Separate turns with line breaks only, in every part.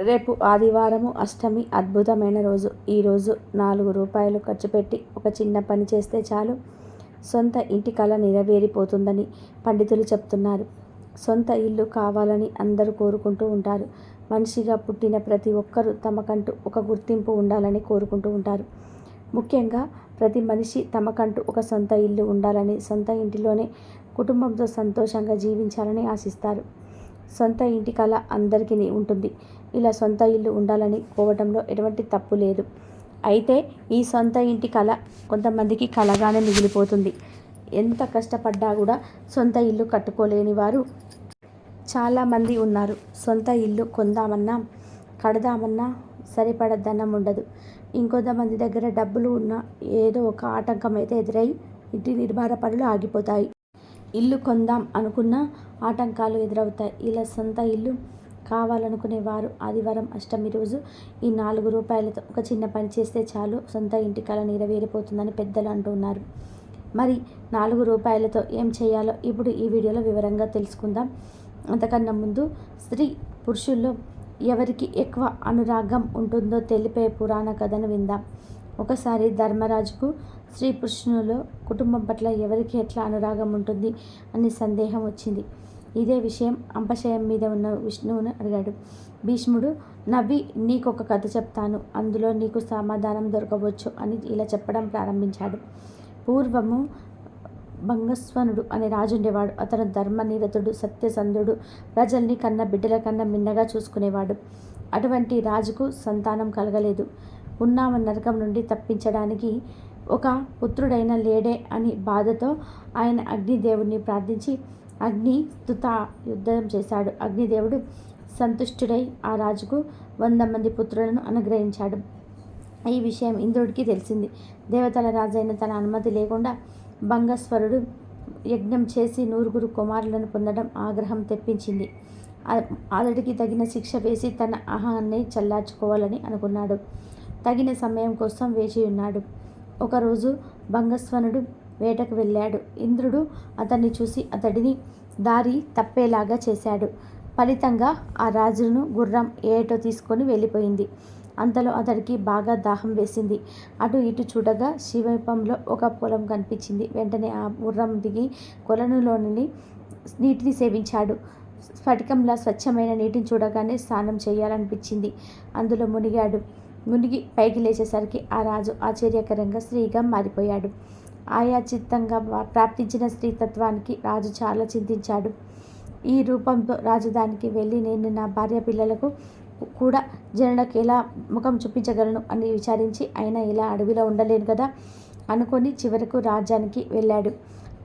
రేపు ఆదివారము అష్టమి అద్భుతమైన రోజు. ఈరోజు నాలుగు రూపాయలు ఖర్చు పెట్టి ఒక చిన్న పని చేస్తే చాలు. సొంత ఇంటి కళ నెరవేరిపోతుందని పండితులు చెప్తున్నారు. సొంత ఇల్లు కావాలని అందరూ కోరుకుంటూ ఉంటారు. మనిషిగా పుట్టిన ప్రతి ఒక్కరూ తమకంటూ ఒక గుర్తింపు ఉండాలని కోరుకుంటూ ఉంటారు. ముఖ్యంగా ప్రతి మనిషి తమకంటూ ఒక సొంత ఇల్లు ఉండాలని సొంత ఇంటిలోనే కుటుంబంతో సంతోషంగా జీవించాలని ఆశిస్తారు. సొంత ఇంటి కళ అందరికీ ఉంటుంది. ఇలా సొంత ఇల్లు ఉండాలని కోవటంలో ఎటువంటి తప్పు లేదు. అయితే ఈ సొంత ఇంటి కళ కొంతమందికి కళగానే మిగిలిపోతుంది. ఎంత కష్టపడ్డా కూడా సొంత ఇల్లు కట్టుకోలేని వారు చాలామంది ఉన్నారు. సొంత ఇల్లు కొందామన్నా కడదామన్నా సరిపడద్దన్నం ఉండదు. ఇంకొంతమంది దగ్గర డబ్బులు ఉన్నా ఏదో ఒక ఆటంకం అయితే ఎదురై ఇంటి నిర్మాణ పనులు ఆగిపోతాయి. ఇల్లు కొందాం అనుకున్న ఆటంకాలు ఎదురవుతాయి. ఇలా సొంత ఇల్లు కావాలనుకునే వారు ఆదివారం అష్టమి రోజు ఈ నాలుగు రూపాయలతో ఒక చిన్న పని చేస్తే చాలు సొంత ఇంటి కళ నెరవేరిపోతుందని పెద్దలు అంటున్నారు మరి నాలుగు రూపాయలతో ఏం చేయాలో ఇప్పుడు ఈ వీడియోలో వివరంగా తెలుసుకుందాం. అంతకన్నా ముందు స్త్రీ పురుషుల్లో ఎవరికి ఎక్కువ అనురాగం ఉంటుందో తెలిపే పురాణ కథను విందాం. ఒకసారి ధర్మరాజుకు స్త్రీ పురుషునిలో కుటుంబం పట్ల ఎవరికి ఎట్లా అనురాగం ఉంటుంది అని సందేహం వచ్చింది. ఇదే విషయం అంపశయం మీద ఉన్న విష్ణువును అడిగాడు. భీష్ముడు నవ్వి నీకు ఒక కథ చెప్తాను. అందులో నీకు సమాధానం దొరకవచ్చు అని ఇలా చెప్పడం ప్రారంభించాడు. పూర్వము భంగస్వనుడు అనే రాజు ఉండేవాడు అతను ధర్మనిరతుడు సత్యసంధుడు ప్రజల్ని కన్న బిడ్డల కన్నా మిన్నగా చూసుకునేవాడు. అటువంటి రాజుకు సంతానం కలగలేదు. ఉన్నామ నరకం నుండి తప్పించడానికి ఒక పుత్రుడైన లేడే అని బాధతో ఆయన అగ్నిదేవుడిని ప్రార్థించి అగ్ని స్తుత యుద్ధం చేశాడు. అగ్నిదేవుడు సంతుష్టుడై ఆ రాజుకు వంద మంది పుత్రులను అనుగ్రహించాడు. ఈ విషయం ఇంద్రుడికి తెలిసింది. దేవతల రాజైన తన అనుమతి లేకుండా భంగస్వరుడు యజ్ఞం చేసి నూరుగురు కుమారులను పొందడం ఆగ్రహం తెప్పించింది. అతడికి తగిన శిక్ష వేసి తన అహాన్ని చల్లార్చుకోవాలని అనుకున్నాడు. తగిన సమయం కోసం వేచి ఉన్నాడు. ఒకరోజు భంగస్వనుడు వేటకు వెళ్ళాడు. ఇంద్రుడు అతన్ని చూసి అతడిని దారి తప్పేలాగా చేశాడు. ఫలితంగా ఆ రాజును గుర్రం ఏటో తీసుకొని వెళ్ళిపోయింది. అంతలో అతడికి బాగా దాహం వేసింది. అటు ఇటు చూడగా శివపంలో ఒక పొలం కనిపించింది. వెంటనే ఆ గుర్రం దిగి కొలనులోని నీటిని సేవించాడు. స్ఫటికంలా స్వచ్ఛమైన నీటిని చూడగానే స్నానం చేయాలనిపించింది. అందులో మునిగాడు. మునిగి పైకి లేచేసరికి ఆ రాజు ఆశ్చర్యకరంగా స్త్రీగా మారిపోయాడు. ఆయా చిత్తంగా ప్రాప్తించిన స్త్రీతత్వానికి రాజు చాలా చింతించాడు. ఈ రూపంతో రాజధానికి వెళ్ళి నేను నా భార్య పిల్లలకు కూడా జనులకు ఎలా ముఖం చూపించగలను? అని విచారించి ఆయన ఇలా అడవిలో ఉండలేను కదా? అనుకొని చివరకు రాజ్యానికి వెళ్ళాడు.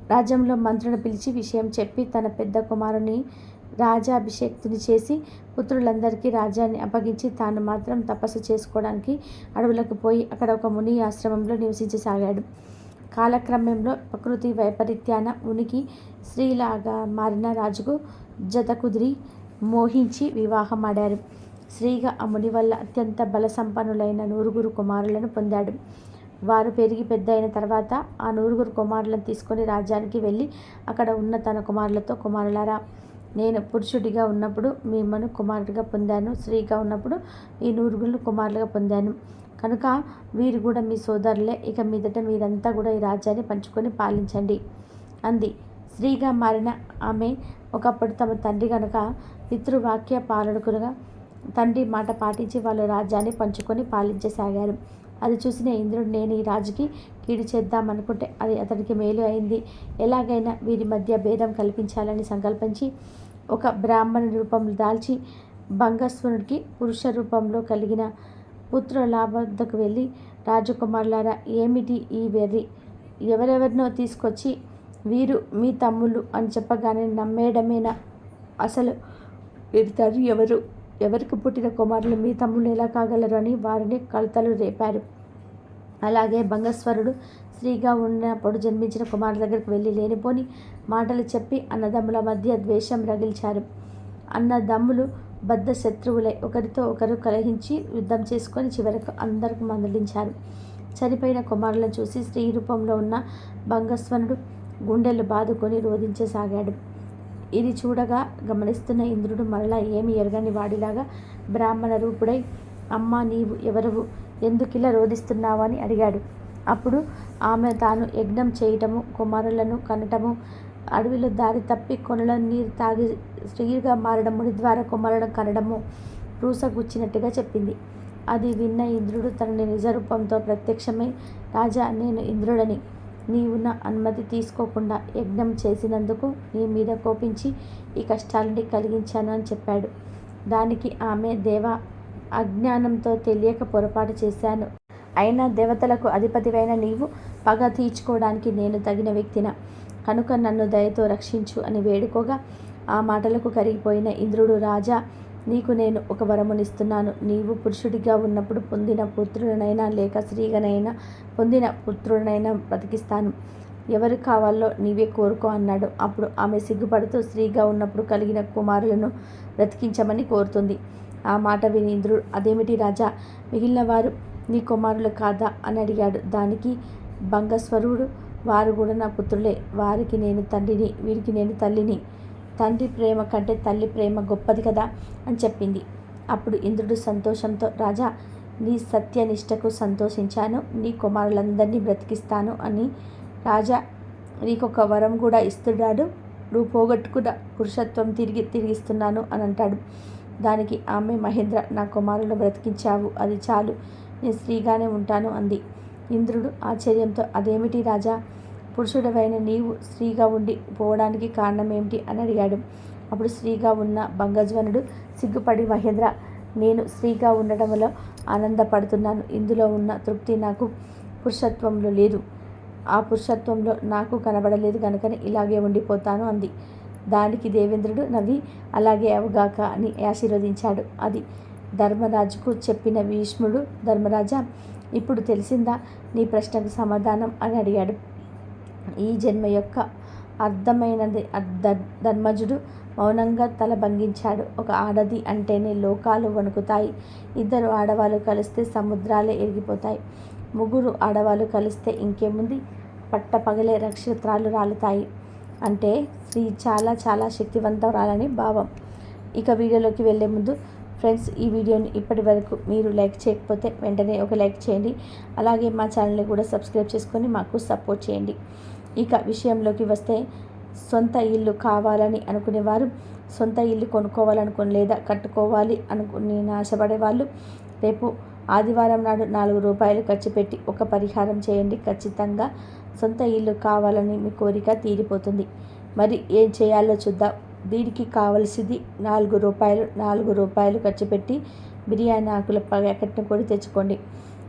రాజ్యంలో మంత్రులను పిలిచి విషయం చెప్పి తన పెద్ద కుమారుని రాజాభిషేక్తుని చేసి పుత్రులందరికీ రాజ్యాన్ని అప్పగించి తాను మాత్రం తపస్సు చేసుకోవడానికి అడవులకు పోయి అక్కడ ఒక ముని ఆశ్రమంలో నివసించసాగాడు. కాలక్రమంలో ప్రకృతి వైపరీత్యాన ఉనికి స్త్రీలాగా మారిన రాజుకు జత కుదిరి మోహించి వివాహం ఆడారు స్త్రీగా ఆ ముని వల్ల అత్యంత బల సంపన్నులైన నూరుగురు కుమారులను పొందాడు. వారు పెరిగి పెద్ద అయిన తర్వాత ఆ నూరుగురు కుమారులను తీసుకొని రాజ్యానికి వెళ్ళి అక్కడ ఉన్న తన కుమారులతో కుమారులారా నేను పురుషుడిగా ఉన్నప్పుడు మిమ్మల్ని కుమారుడిగా పొందాను స్త్రీగా ఉన్నప్పుడు ఈ నూరుగులను కుమారులుగా పొందాను. కనుక వీరు కూడా మీ సోదరులే ఇక మీదట మీరంతా కూడా ఈ రాజ్యాన్ని పంచుకొని పాలించండి. అంది. స్త్రీగా మారిన ఆమె ఒకప్పుడు తమ తండ్రి కనుక పితృవాక్య పాలకులుగా తండ్రి మాట పాటించి వాళ్ళు రాజ్యాన్ని పంచుకొని పాలించసాగారు. అది చూసిన ఇంద్రుడు నేను ఈ రాజుకి కీడు చేద్దామనుకుంటే అది అతనికి మేలు అయింది. ఎలాగైనా వీరి మధ్య భేదం కల్పించాలని సంకల్పించి ఒక బ్రాహ్మణ రూపంలో దాల్చి భంగస్వనుడికి పురుష రూపంలో కలిగిన పుత్ర లాభద్దకు వెళ్ళి రాజకుమారులారా ఏమిటి ఈ వెర్రి? ఎవరెవరినో తీసుకొచ్చి వీరు మీ తమ్ముళ్ళు అని చెప్పగానే నమ్మేయడమేనా? అసలు వీరి తండ్రి ఎవరు? ఎవరికి పుట్టిన కుమారులు మీ తమ్ముళ్ళు ఎలా కాగలరు అని వారిని కలతలు రేపారు. అలాగే భంగస్వరుడు స్త్రీగా ఉన్నప్పుడు జన్మించిన కుమారుల దగ్గరికి వెళ్ళి లేనిపోని మాటలు చెప్పి అన్నదమ్ముల మధ్య ద్వేషం రగిల్చారు. అన్నదమ్ములు బద్ధ శత్రువులై ఒకరితో ఒకరు కలహించి యుద్ధం చేసుకొని చివరకు అందరికి మందలించారు. చనిపోయిన కుమారులను చూసి స్త్రీ రూపంలో ఉన్న భంగస్వనుడు గుండెలు బాదుకొని రోధించసాగాడు. ఇది చూడగా గమనిస్తున్న ఇంద్రుడు మరలా ఏమి ఎరగని వాడిలాగా బ్రాహ్మణ రూపుడై అమ్మా నీవు ఎవరవు? ఎందుకిలా రోధిస్తున్నావు? అని అడిగాడు. అప్పుడు ఆమె తాను యజ్ఞం చేయటము కుమారులను కనటము అడవిలో దారి తప్పి కొనల నీరు తాగి స్త్రీగా మారడం ముడి ద్వారా కుమారులను కనడము రూసగుచ్చినట్టుగా చెప్పింది. అది విన్న ఇంద్రుడు తనని నిజరూపంతో ప్రత్యక్షమై రాజా నేను ఇంద్రుడని. నీవు నా అనుమతి తీసుకోకుండా యజ్ఞం చేసినందుకు నీ మీద కోపించి ఈ కష్టాలని కలిగించాను అని చెప్పాడు. దానికి ఆమె దేవ అజ్ఞానంతో తెలియక పొరపాటు చేశాను. అయినా దేవతలకు అధిపతివైన నీవు పగ తీర్చుకోవడానికి నేను తగిన వ్యక్తిన. కనుక నన్ను దయతో రక్షించు అని వేడుకోగా ఆ మాటలకు కరిగిపోయిన ఇంద్రుడు రాజా నీకు నేను ఒక వరమునిస్తున్నాను. నీవు పురుషుడిగా ఉన్నప్పుడు పొందిన పుత్రుడనైనా లేక స్త్రీగానైనా పొందిన పుత్రుడనైనా బ్రతికిస్తాను. ఎవరు కావాలో నీవే కోరుకో అన్నాడు. అప్పుడు ఆమె సిగ్గుపడుతూ స్త్రీగా ఉన్నప్పుడు కలిగిన కుమారులను బ్రతికించమని కోరుతుంది. ఆ మాట విని ఇంద్రుడు అదేమిటి రాజా మిగిలిన వారు నీ కుమారులు కాదా? అని అడిగాడు. దానికి భంగస్వరుడు వారు కూడా నా పుత్రులే. వారికి నేను తండ్రిని వీరికి నేను తల్లిని తండ్రి ప్రేమ కంటే తల్లి ప్రేమ గొప్పది కదా అని చెప్పింది. అప్పుడు ఇంద్రుడు సంతోషంతో రాజా నీ సత్యనిష్టకు సంతోషించాను నీ కుమారులందరినీ బ్రతికిస్తాను అని. రాజా నీకొక వరం కూడా ఇస్తున్నాడు నువ్వు పోగొట్టుకున్న పురుషత్వం తిరిగి తిరిగిస్తున్నాను అని అంటాడు. దానికి ఆమె మహేంద్ర నా కుమారులను బ్రతికించావు అది చాలు నేను స్త్రీగానే ఉంటాను అంది. ఇంద్రుడు ఆశ్చర్యంతో అదేమిటి రాజా పురుషుడవైన నీవు స్త్రీగా ఉండి పోవడానికి కారణం ఏమిటి అని అడిగాడు. అప్పుడు స్త్రీగా ఉన్న భంగజ్వనుడు సిగ్గుపడి మహేంద్ర నేను స్త్రీగా ఉండడంలో ఆనందపడుతున్నాను. ఇందులో ఉన్న తృప్తి నాకు పురుషత్వంలో లేదు. ఆ పురుషత్వంలో నాకు కనబడలేదు కనుకనే ఇలాగే ఉండిపోతాను అంది. దానికి దేవేంద్రుడు నవ్వి అలాగే అవగాక అని ఆశీర్వదించాడు. అది ధర్మరాజుకు చెప్పిన భీష్ముడు ధర్మరాజా ఇప్పుడు తెలిసిందా నీ ప్రశ్నకు సమాధానం? అని అడిగాడు. ఈ జన్మ యొక్క అర్థమైనది. ధర్మజుడు మౌనంగా తల భంగించాడు. ఒక ఆడది అంటేనే లోకాలు వణుకుతాయి. ఇద్దరు ఆడవాళ్ళు కలిస్తే సముద్రాలే ఎరిగిపోతాయి. ముగ్గురు ఆడవాళ్ళు కలిస్తే ఇంకేముంది? పట్టపగలే నక్షత్రాలు రాలుతాయి. అంటే స్త్రీ చాలా చాలా శక్తివంతరాలని భావం. ఇక వీడియోలోకి వెళ్ళే ముందు ఫ్రెండ్స్ ఈ వీడియోని ఇప్పటి వరకు మీరు లైక్ చేయకపోతే వెంటనే ఒక లైక్ చేయండి. అలాగే మా ఛానల్ని కూడా సబ్స్క్రైబ్ చేసుకొని మాకు సపోర్ట్ చేయండి. ఇక విషయంలోకి వస్తే సొంత ఇల్లు కావాలని అనుకునేవారు సొంత ఇల్లు కొనుక్కోవాలనుకుని లేదా కట్టుకోవాలి అనుకుని ఆశపడే వాళ్ళు రేపు ఆదివారం నాడు నాలుగు రూపాయలు ఖర్చు పెట్టి ఒక పరిహారం చేయండి. ఖచ్చితంగా సొంత ఇల్లు కావాలని మీ కోరిక తీరిపోతుంది. మరి ఏం చేయాలో చూద్దాం. దీనికి కావలసింది నాలుగు రూపాయలు నాలుగు రూపాయలు ఖర్చు పెట్టి బిర్యానీ ఆకుల ప్యాకెట్ను కూడా తెచ్చుకోండి.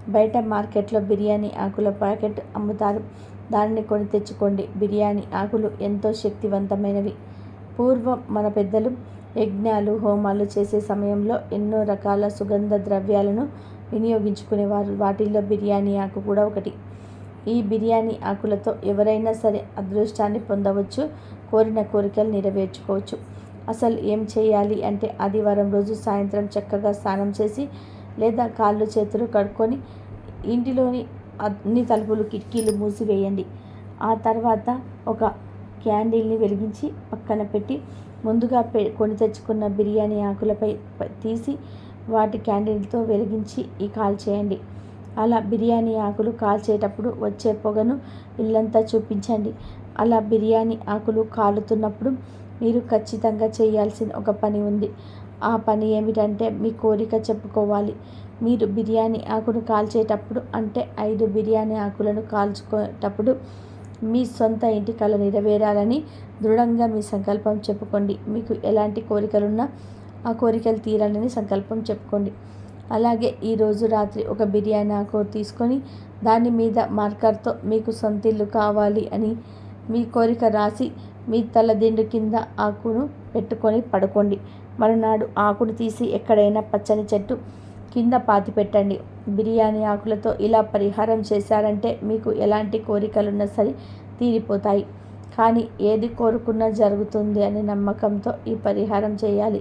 బయట మార్కెట్లో బిర్యానీ ఆకుల ప్యాకెట్ అమ్ముతారు. దానిని కొని తెచ్చుకోండి. బిర్యానీ ఆకులు ఎంతో శక్తివంతమైనవి. పూర్వం మన పెద్దలు యజ్ఞాలు హోమాలు చేసే సమయంలో ఎన్నో రకాల సుగంధ ద్రవ్యాలను వినియోగించుకునేవారు. వాటిల్లో బిర్యానీ ఆకు కూడా ఒకటి. ఈ బిర్యానీ ఆకులతో ఎవరైనా సరే అదృష్టాన్ని పొందవచ్చు కోరిన కోరికలు నెరవేర్చుకోవచ్చు. అసలు ఏం చేయాలి అంటే ఆదివారం రోజు సాయంత్రం చక్కగా స్నానం చేసి లేదా కాళ్ళు చేతులు కడుక్కొని ఇంటిలోని అన్ని తలుపులు కిటికీలు మూసివేయండి. ఆ తర్వాత ఒక క్యాండిల్ని వెలిగించి పక్కన పెట్టి ముందుగా పె కొని తెచ్చుకున్న బిర్యానీ ఆకులపై తీసి వాటి క్యాండిల్తో వెలిగించి ఈ కాల్ చేయండి. అలా బిర్యానీ ఆకులు కాల్చేటప్పుడు వచ్చే పొగను ఇల్లంతా చూపించండి. అలా బిర్యానీ ఆకులు కాలుతున్నప్పుడు మీరు ఖచ్చితంగా చేయాల్సిన ఒక పని ఉంది. ఆ పని ఏమిటంటే మీ కోరిక చెప్పుకోవాలి. మీరు బిర్యానీ ఆకును కాల్చేటప్పుడు అంటే ఐదు బిర్యానీ ఆకులను కాల్చుకునేటప్పుడు మీ సొంత ఇంటి కళ నెరవేరాలని దృఢంగా మీ సంకల్పం చెప్పుకోండి. మీకు ఎలాంటి కోరికలున్నా ఆ కోరికలు తీరాలని సంకల్పం చెప్పుకోండి. అలాగే ఈరోజు రాత్రి ఒక బిర్యానీ ఆకు తీసుకొని దాని మీద మార్కర్తో మీకు సొంతిల్లు కావాలి అని మీ కోరిక రాసి మీ తలదిండు కింద ఆకును పెట్టుకొని పడుకోండి. మరునాడు ఆకును తీసి ఎక్కడైనా పచ్చని చెట్టు కింద పాతి పెట్టండి. బిర్యానీ ఆకులతో ఇలా పరిహారం చేశారంటే మీకు ఎలాంటి కోరికలున్నా సరే తీరిపోతాయి. కానీ ఏది కోరుకున్నా జరుగుతుంది అనే నమ్మకంతో ఈ పరిహారం చేయాలి.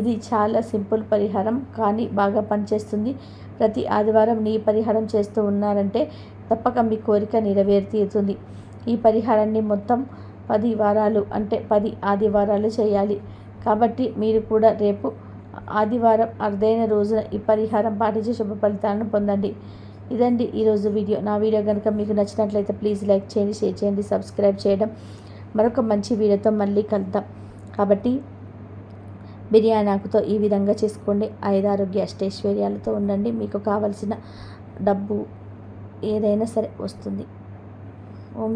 ఇది చాలా సింపుల్ పరిహారం కానీ బాగా పనిచేస్తుంది. ప్రతి ఆదివారం నీ పరిహారం చేస్తూ ఉన్నారంటే తప్పక మీ కోరిక నెరవేరుతీరుతుంది. ఈ పరిహారాన్ని మొత్తం పది వారాలు అంటే పది ఆదివారాలు చేయాలి. కాబట్టి మీరు కూడా రేపు ఆదివారం అరుదైన రోజున ఈ పరిహారం పాటించి శుభ ఫలితాలను పొందండి. ఇదండి ఈరోజు వీడియో. నా వీడియో కనుక మీకు నచ్చినట్లయితే ప్లీజ్ లైక్ చేయండి షేర్ చేయండి సబ్స్క్రైబ్ చేయడం. మరొక మంచి వీడియోతో మళ్ళీ కలుద్దాం. కాబట్టి బిర్యానీ ఆకుతో ఈ విధంగా చేసుకోండి. ఐదారోగ్య అష్టైశ్వర్యాలతో ఉండండి. మీకు కావలసిన డబ్బు ఏదైనా సరే వస్తుంది. ఓం